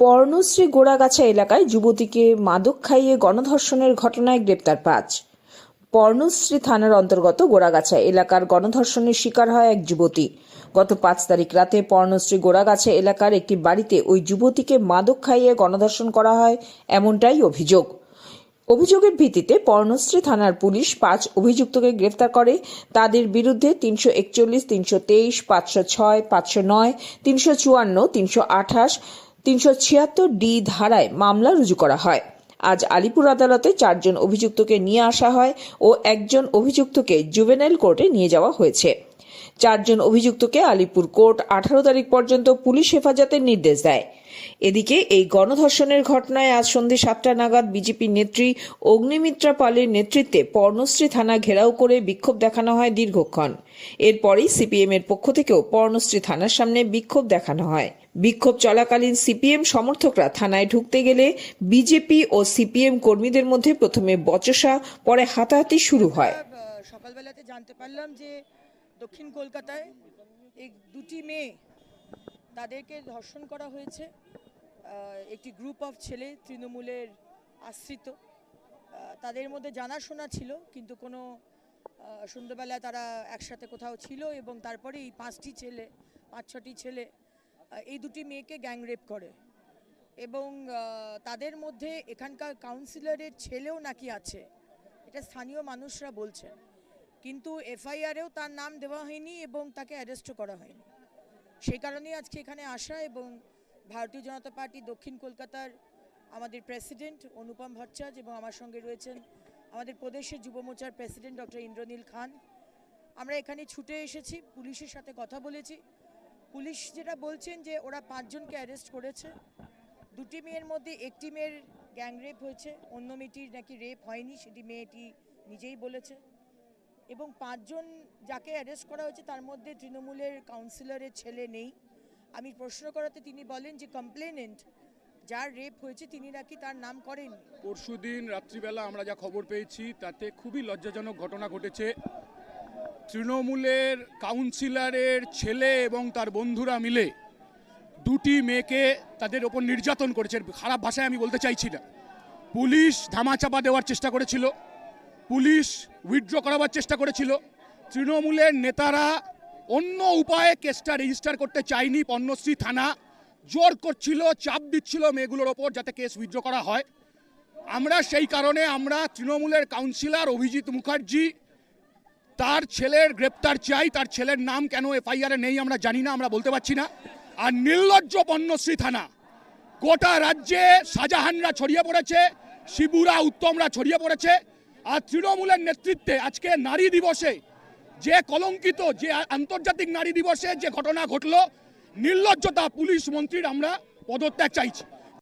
পর্ণশ্রী গোড়াগাছা এলাকায় যুবতীকে মাদক খাইয়ে গণধর্ষণের ঘটনায় গ্রেপ্তার পাঁচ। পর্ণশ্রী থানার অন্তর্গত গোড়াগাছা এলাকার গণধর্ষণের শিকার হয় এক যুবতী। গত পাঁচ তারিখ রাতে পর্ণশ্রী গোড়াগাছা এলাকার একটি বাড়িতে ওই যুবতীকে মাদক খাইয়ে গণধর্ষণ করা হয় এমনটাই অভিযোগ। অভিযোগের ভিত্তিতে পর্ণশ্রী থানার পুলিশ পাঁচ অভিযুক্তকে গ্রেফতার করে। তাদের বিরুদ্ধে তিনশো একচল্লিশ, তিনশো তেইশ, পাঁচশো ছয়, পাঁচশো নয়, তিনশো চুয়ান্ন, তিনশো আঠাশ তিনশো ছিয়াত্তর ডি ধারায় মামলা রুজু করা হয়। আজ আলিপুর আদালতে চারজন অভিযুক্তকে নিয়ে আসা হয় ও একজন অভিযুক্তকে জুভেনাইল কোর্টে নিয়ে যাওয়া হয়েছে। চারজন অভিযুক্তকে আলিপুর কোর্ট আঠারো তারিখ পর্যন্ত পুলিশ হেফাজতের নির্দেশ দেয়। এদিকে এই গণধর্ষণের ঘটনায় আজ সন্ধে সাতটা নাগাদ বিজেপি নেত্রী অগ্নিমিত্রা পালের নেতৃত্বে পর্ণশ্রী থানা ঘেরাও করে বিক্ষোভ দেখানো হয় দীর্ঘক্ষণ। এরপরেই সিপিএম এর পক্ষ থেকেও পর্ণশ্রী থানার সামনে বিক্ষোভ দেখানো হয়। বিক্ষোভ চলাকালীন সিপিএম সমর্থকরা থানায় ঢুকতে গেলে বিজেপি ও সিপিএম কর্মীদের মধ্যে প্রথমে বচসা, পরে হাতাহাতি শুরু হয়। সকালবেলাতে জানতে পারলাম যে দক্ষিণ কলকাতায় এই দুটি মেয়ে তাদেরকে ধর্ষণ করা হয়েছে। একটি গ্রুপ অফ ছেলে তৃণমূলের আশ্রিত। তাদের মধ্যে জানাশোনা ছিল কিন্তু কোনো আহ, সন্ধ্যেবেলায় তারা একসাথে কোথাও ছিল এবং তারপরে এই পাঁচটি ছেলে পাঁচ ছটি ছেলে এই দুটি মেয়েকে গ্যাং রেপ করে। এবং তাদের মধ্যে এখানকার কাউন্সিলরের ছেলেও নাকি আছে। এটা স্থানীয় মানুষরা বলছেন। কিন্তু এফআইআরেও তার নাম দেওয়া হয়নি এবং তাকে অ্যারেস্টও করা হয়নি। সেই কারণেই আজকে এখানে আসা এবং ভারতীয় জনতা পার্টি দক্ষিণ কলকাতার আমাদের প্রেসিডেন্ট অনুপম ভট্টাচার্য এবং আমার সঙ্গে রয়েছেন আমাদের প্রদেশের যুব মোর্চার প্রেসিডেন্ট ডক্টর ইন্দ্রনীল খান। আমরা এখানে ছুটে এসেছি, পুলিশের সাথে কথা বলেছি। পুলিশ যেটা বলছেন যে ওরা পাঁচজনকে অ্যারেস্ট করেছে। দুটি মেয়ের মধ্যে একটি মেয়ের গ্যাং রেপ হয়েছে, অন্য মেয়েটির নাকি রেপ হয়নি, সেটি মেয়েটি নিজেই বলেছে। এবং পাঁচজন যাকে অ্যারেস্ট করা হয়েছে, তার মধ্যে তৃণমূলের কাউন্সিলরের ছেলে নেই। আমি প্রশ্ন করাতে তিনি বলেন যে কমপ্লেনেন্ট যার রেপ হয়েছে, তিনি নাকি তার নাম করেননি। পরশুদিন রাত্রিবেলা আমরা যা খবর পেয়েছি, তাতে খুবই লজ্জাজনক ঘটনা ঘটেছে। তৃণমূলের কাউন্সিলরের ছেলে এবং তার বন্ধুরা মিলে দুটি মেয়েকে তাদের ওপর নির্যাতন করেছে। খারাপ ভাষায় আমি বলতে চাইছি না। পুলিশ ধামাচাপা দেওয়ার চেষ্টা করেছিল। পুলিশ উইথড্র করাবার চেষ্টা করেছিল। তৃণমূলের নেতারা অন্য উপায়ে কেসটা রেজিস্টার করতে চায়নি পণ্যশ্রী থানা। জোর করছিল, চাপ দিচ্ছিল মেয়েগুলোর ওপর যাতে কেস উইথড্র করা হয়। আমরা সেই কারণে আমরা তৃণমূলের কাউন্সিলর অভিজিৎ মুখার্জি, তার ছেলের গ্রেপ্তার চাই, তার ছেলের নাম কেন এফআইআরে নেই আমরা জানি না, আমরা বলতে পারছি না। আর নির্লজ্জ পণ্যশ্রী থানা, গোটা রাজ্যে শাহজাহানরা ছড়িয়ে পড়েছে, শিবুরা, উত্তমরা ছড়িয়ে পড়েছে আর তৃণমূলের নেতৃত্বে আজকে নারী দিবসে যে কলঙ্কিত, যে আন্তর্জাতিক নারী দিবসে যে ঘটনা ঘটলো, নির্লজ্জতা পুলিশ মন্ত্রীর আমরা পদত্যাগ চাইছি।